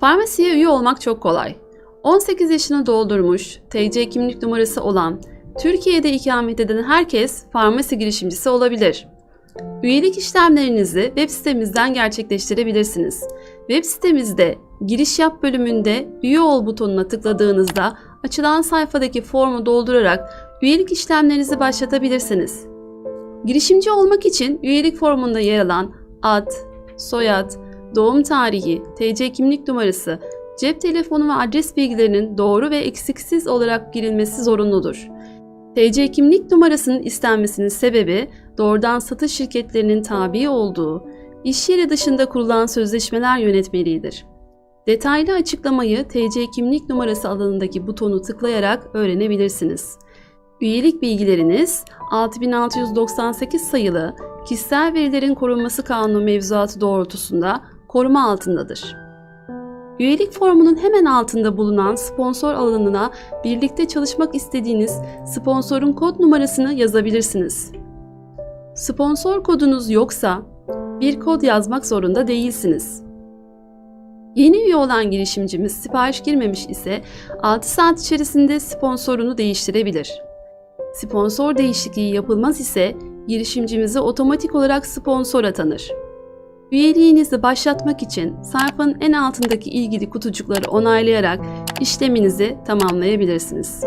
Farmasiye üye olmak çok kolay. 18 yaşını doldurmuş, TC kimlik numarası olan, Türkiye'de ikamet eden herkes farmasi girişimcisi olabilir. Üyelik işlemlerinizi web sitemizden gerçekleştirebilirsiniz. Web sitemizde giriş yap bölümünde üye ol butonuna tıkladığınızda açılan sayfadaki formu doldurarak üyelik işlemlerinizi başlatabilirsiniz. Girişimci olmak için üyelik formunda yer alan ad, soyad, doğum tarihi, TC kimlik numarası, cep telefonu ve adres bilgilerinin doğru ve eksiksiz olarak girilmesi zorunludur. TC kimlik numarasının istenmesinin sebebi doğrudan satış şirketlerinin tabi olduğu, iş yeri dışında kurulan sözleşmeler yönetmeliğidir. Detaylı açıklamayı TC kimlik numarası alanındaki butonu tıklayarak öğrenebilirsiniz. Üyelik bilgileriniz 6698 sayılı Kişisel Verilerin Korunması Kanunu mevzuatı doğrultusunda koruma altındadır. Üyelik formunun hemen altında bulunan sponsor alanına birlikte çalışmak istediğiniz sponsorun kod numarasını yazabilirsiniz. Sponsor kodunuz yoksa bir kod yazmak zorunda değilsiniz. Yeni üye olan girişimcimiz sipariş girmemiş ise 6 saat içerisinde sponsorunu değiştirebilir. Sponsor değişikliği yapılmaz ise girişimcimize otomatik olarak sponsor atanır. Üyeliğinizi başlatmak için sayfanın en altındaki ilgili kutucukları onaylayarak işleminizi tamamlayabilirsiniz.